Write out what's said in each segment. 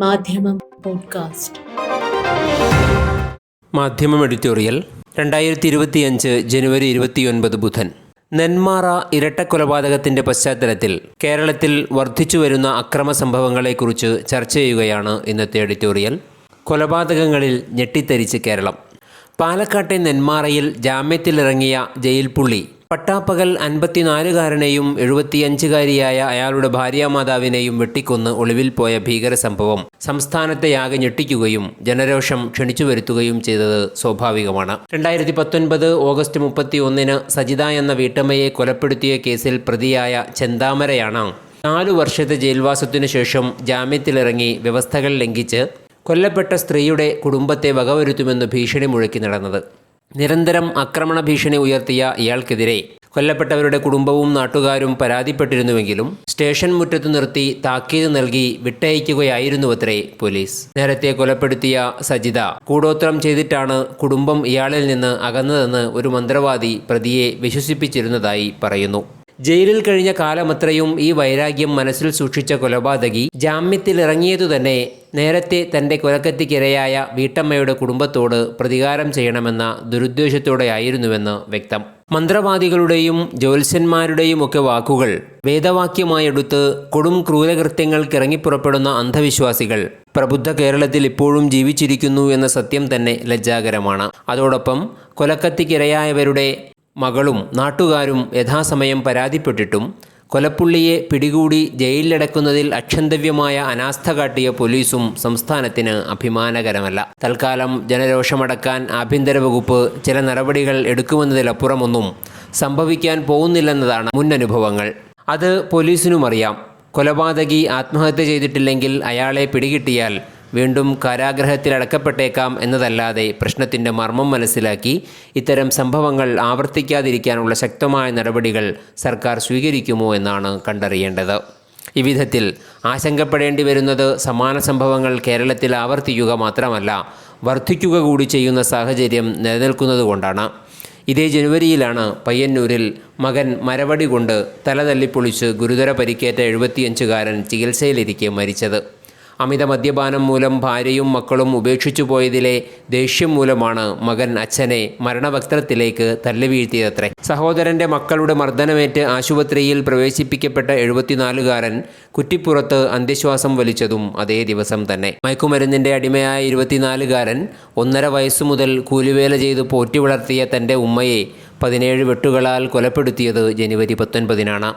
മാധ്യമം പോഡ്കാസ്റ്റ്. മാധ്യമം എഡിറ്റോറിയൽ രണ്ടായിരത്തി ഇരുപത്തിയഞ്ച് ജനുവരി ഇരുപത്തിയൊൻപത് ബുധൻ. നെന്മാറ ഇരട്ടക്കൊലപാതകത്തിന്റെ പശ്ചാത്തലത്തിൽ കേരളത്തിൽ വർദ്ധിച്ചുവരുന്ന അക്രമ സംഭവങ്ങളെക്കുറിച്ച് ചർച്ച ചെയ്യുകയാണ് ഇന്നത്തെ എഡിറ്റോറിയൽ. കൊലപാതകങ്ങളിൽ ഞെട്ടിത്തരിച്ച് കേരളം. പാലക്കാട്ടെ നെന്മാറയിൽ ജാമ്യത്തിലിറങ്ങിയ ജയിൽ പുള്ളി പട്ടാപ്പകൽ അൻപത്തിനാലുകാരനെയും എഴുപത്തിയഞ്ചുകാരിയായ അയാളുടെ ഭാര്യാമാതാവിനെയും വെട്ടിക്കൊന്ന് ഒളിവിൽ പോയ ഭീകര സംഭവം സംസ്ഥാനത്തെ ആകെ ഞെട്ടിക്കുകയും ജനരോഷം ക്ഷണിച്ചു വരുത്തുകയും ചെയ്തത് സ്വാഭാവികമാണ്. രണ്ടായിരത്തി പത്തൊൻപത് ഓഗസ്റ്റ് മുപ്പത്തി ഒന്നിന് സജിത എന്ന വീട്ടമ്മയെ കൊലപ്പെടുത്തിയ കേസിൽ പ്രതിയായ ചെന്താമരയാണ്. നാലു വർഷത്തെ ജയിൽവാസത്തിനു ശേഷം ജാമ്യത്തിലിറങ്ങി വ്യവസ്ഥകൾ ലംഘിച്ച് കൊല്ലപ്പെട്ട സ്ത്രീയുടെ കുടുംബത്തെ വകവരുത്തുമെന്ന് ഭീഷണി മുഴക്കി നടന്നത്. നിരന്തരം ആക്രമണ ഭീഷണി ഉയർത്തിയ ഇയാൾക്കെതിരെ കൊല്ലപ്പെട്ടവരുടെ കുടുംബവും നാട്ടുകാരും പരാതിപ്പെട്ടിരുന്നുവെങ്കിലും സ്റ്റേഷൻ മുറ്റത്ത് നിർത്തി താക്കീത് നൽകി വിട്ടയക്കുകയായിരുന്നുവത്രേ പോലീസ്. നേരത്തെ കൊലപ്പെടുത്തിയ സജിത കൂടോത്രം ചെയ്തിട്ടാണ് കുടുംബം ഇയാളിൽ നിന്ന് അകന്നതെന്ന് ഒരു മന്ത്രവാദി പ്രതിയെ വിശ്വസിപ്പിച്ചിരുന്നതായി പറയുന്നു. ജയിലിൽ കഴിഞ്ഞ കാലമത്രയും ഈ വൈരാഗ്യം മനസ്സിൽ സൂക്ഷിച്ച കൊലപാതകി ജാമ്യത്തിലിറങ്ങിയതു തന്നെ നേരത്തെ തന്റെ കൊലക്കത്തിക്കിരയായ വീട്ടമ്മയുടെ കുടുംബത്തോട് പ്രതികാരം ചെയ്യണമെന്ന ദുരുദ്ദേശത്തോടെയായിരുന്നുവെന്ന് വ്യക്തം. മന്ത്രവാദികളുടെയും ജ്യോത്സ്യന്മാരുടെയും ഒക്കെ വാക്കുകൾ വേദവാക്യമായെടുത്ത് കൊടും ക്രൂരകൃത്യങ്ങൾക്കിറങ്ങിപ്പുറപ്പെടുന്ന അന്ധവിശ്വാസികൾ പ്രബുദ്ധ കേരളത്തിൽ ഇപ്പോഴും ജീവിച്ചിരിക്കുന്നു എന്ന സത്യം തന്നെ ലജ്ജാകരമാണ്. അതോടൊപ്പം കൊലക്കത്തിക്കിരയായവരുടെ മകളും നാട്ടുകാരും യഥാസമയം പരാതിപ്പെട്ടിട്ടും കൊലപ്പുള്ളിയെ പിടികൂടി ജയിലിലടക്കുന്നതിൽ അക്ഷന്തവ്യമായ അനാസ്ഥ കാട്ടിയ പോലീസും സംസ്ഥാനത്തിന് അഭിമാനകരമല്ല. തൽക്കാലം ജനരോഷമടക്കാൻ ആഭ്യന്തര വകുപ്പ് ചില നടപടികൾ എടുക്കുമെന്നതിലപ്പുറമൊന്നും സംഭവിക്കാൻ പോകുന്നില്ലെന്നതാണ് മുൻ അനുഭവങ്ങൾ അത് പോലീസിനുമറിയാം. കൊലപാതകി ആത്മഹത്യ ചെയ്തിട്ടില്ലെങ്കിൽ അയാളെ പിടികിട്ടിയാൽ വീണ്ടും കാരാഗ്രഹത്തിലടക്കപ്പെട്ടേക്കാം എന്നതല്ലാതെ പ്രശ്നത്തിന്റെ മർമ്മം മനസ്സിലാക്കി ഇത്തരം സംഭവങ്ങൾ ആവർത്തിക്കാതിരിക്കാനുള്ള ശക്തമായ നടപടികൾ സർക്കാർ സ്വീകരിക്കുമോ എന്നാണ് കണ്ടറിയേണ്ടത്. ഇവിധത്തിൽ ആശങ്കപ്പെടേണ്ടി വരുന്നത് സമാന സംഭവങ്ങൾ കേരളത്തിൽ ആവർത്തിക്കുക മാത്രമല്ല വർദ്ധിക്കുക കൂടി ചെയ്യുന്ന സാഹചര്യം നിലനിൽക്കുന്നതുകൊണ്ടാണ് ഇതേ ജനുവരിയിലാണ് പയ്യന്നൂരിൽ മകൻ മരവടി കൊണ്ട് തല തല്ലിപ്പൊളിച്ച് ഗുരുതര പരിക്കേറ്റ എഴുപത്തിയഞ്ചുകാരൻ ചികിത്സയിലിരിക്കെ മരിച്ചത്. അമിത മദ്യപാനം മൂലം ഭാര്യയും മക്കളും ഉപേക്ഷിച്ചു പോയതിലെ ദേഷ്യം മൂലമാണ് മകൻ അച്ഛനെ മരണവക്ത്രത്തിലേക്ക് തള്ളിവീഴ്ത്തിയതത്രേ സഹോദരന്റെ മക്കളുടെ മർദ്ദനമേറ്റ് ആശുപത്രിയിൽ പ്രവേശിപ്പിക്കപ്പെട്ട എഴുപത്തിനാലുകാരൻ കുറ്റിപ്പുറത്ത് അന്ത്യശ്വാസം വലിച്ചതും അതേ ദിവസം തന്നെ. മയക്കുമരുന്നിന്റെ അടിമയായ ഇരുപത്തിനാലുകാരൻ ഒന്നര വയസ്സു മുതൽ കൂലിവേല ചെയ്ത് പോറ്റി വളർത്തിയ തന്റെ ഉമ്മയെ പതിനേഴ് വെട്ടുകളാൽ കൊലപ്പെടുത്തിയത് ജനുവരി പത്തൊൻപതിനാണ്.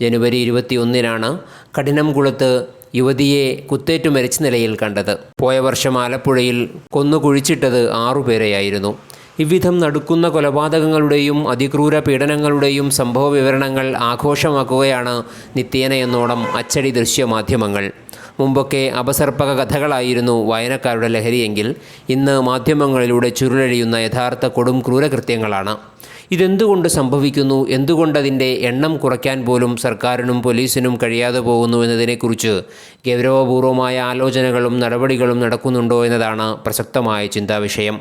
ജനുവരി ഇരുപത്തിയൊന്നിനാണ് കഠിനംകുളത്ത് യുവതിയെ കുത്തേറ്റു മരിച്ച നിലയിൽ കണ്ടത്. പോയ വർഷം ആലപ്പുഴയിൽ കൊന്നു കുഴിച്ചിട്ടത് ആറുപേരെയായിരുന്നു ഇவ்விധം നടക്കുന്ന കൊലപാതകങ്ങളുടെയും അതിക്രൂര പീഡനങ്ങളുടെയും സംഭവ വിവരണങ്ങൾ ആഘോഷമാക്കുകയാണ് നിത്യേനയെന്നോണം അച്ചടി ദൃശ്യമാധ്യമങ്ങൾ. മുമ്പൊക്കെ അപസർപ്പക കഥകളായിരുന്നു വായനക്കാരുടെ ലഹരിയെങ്കിൽ ഇന്ന് മാധ്യമങ്ങളിലൂടെ ചുരുളഴിയുന്ന യഥാർത്ഥ കൊടും ക്രൂരകൃത്യങ്ങളാണ്. ഇതെന്തുകൊണ്ട് സംഭവിക്കുന്നു? എന്തുകൊണ്ടതിന്റെ എണ്ണം കുറയ്ക്കാൻ പോലും സർക്കാരിനും പോലീസിനും കഴിയാതെ പോകുന്നു എന്നതിനെക്കുറിച്ച് ഗൗരവപൂർവമായ ആലോചനകളും നടപടികളും നടക്കുന്നുണ്ടോ എന്നതാണ് പ്രസക്തമായ ചിന്താവിഷയം.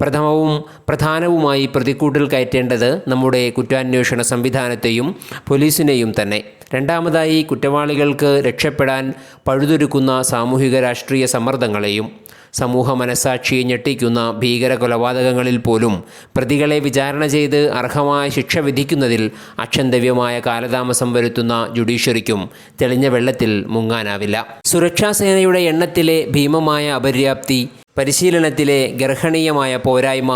പ്രഥമവും പ്രധാനവുമായി പ്രതിക്കൂട്ടിൽ കയറ്റേണ്ടത് നമ്മുടെ കുറ്റാന്വേഷണ സംവിധാനത്തെയും പോലീസിനെയും തന്നെ. രണ്ടാമതായി കുറ്റവാളികൾക്ക് രക്ഷപ്പെടാൻ പഴുതൊരുക്കുന്ന സാമൂഹിക രാഷ്ട്രീയ സമ്മർദ്ദങ്ങളെയും സമൂഹ മനസാക്ഷിയെ ഞെട്ടിക്കുന്ന ഭീകര കൊലപാതകങ്ങളിൽ പോലും പ്രതികളെ വിചാരണ ചെയ്ത് അർഹമായ ശിക്ഷ വിധിക്കുന്നതിൽ അക്ഷന്തവ്യമായ കാലതാമസം വരുത്തുന്ന ജുഡീഷ്യറിക്കും തെളിഞ്ഞ വെള്ളത്തിൽ മുങ്ങാനാവില്ല. സുരക്ഷാസേനയുടെ എണ്ണത്തിലെ ഭീമമായ അപര്യാപ്തി പരിശീലനത്തിലെ ഗർഹണീയമായ പോരായ്മ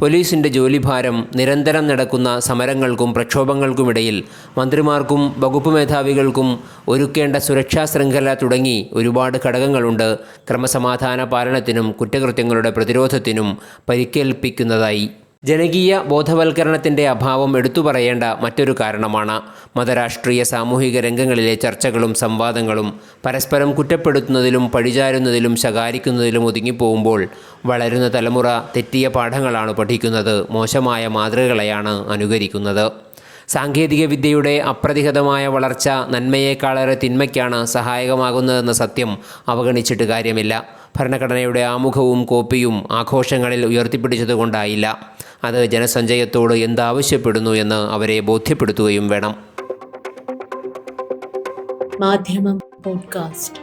പോലീസിന്റെ ജോലിഭാരം നിരന്തരം നടക്കുന്ന സമരങ്ങൾക്കും പ്രക്ഷോഭങ്ങൾക്കുമിടയിൽ മന്ത്രിമാർക്കും വകുപ്പ് മേധാവികൾക്കും ഒരുക്കേണ്ട സുരക്ഷാ ശൃംഖല തുടങ്ങി ഒരുപാട് ഘടകങ്ങളുണ്ട്. ക്രമസമാധാന പാലനത്തിനും കുറ്റകൃത്യങ്ങളുടെ പ്രതിരോധത്തിനും പരിക്കേൽപ്പിക്കുന്നതായി. ജനകീയ ബോധവൽക്കരണത്തിന്റെ അഭാവം എടുത്തു പറയേണ്ട മറ്റൊരു കാരണമാണ് മതരാഷ്ട്രീയ സാമൂഹിക രംഗങ്ങളിലെ ചർച്ചകളും സംവാദങ്ങളും. പരസ്പരം കുറ്റപ്പെടുത്തുന്നതിലും പഴിചാരുന്നതിലും ശകാരിക്കുന്നതിലും ഒതുങ്ങിപ്പോകുമ്പോൾ വളരുന്ന തലമുറ തെറ്റിയ പാഠങ്ങളാണ് പഠിക്കുന്നത് മോശമായ മാതൃകകളെയാണ് അനുകരിക്കുന്നത്. സാങ്കേതികവിദ്യയുടെ അപ്രതിഹതമായ വളർച്ച നന്മയേക്കാളേറെ തിന്മയ്ക്കാണ് സഹായകമാകുന്നതെന്ന സത്യം അവഗണിച്ചിട്ട് കാര്യമില്ല. ഭരണഘടനയുടെ ആമുഖവും കോപ്പിയും ആഘോഷങ്ങളിൽ ഉയർത്തിപ്പിടിച്ചതുകൊണ്ടായില്ല. അത് ജനസഞ്ചയത്തോട് എന്താവശ്യപ്പെടുന്നു എന്ന് അവരെ ബോധ്യപ്പെടുത്തുകയും വേണം. മാധ്യമം പോഡ്കാസ്റ്റ്.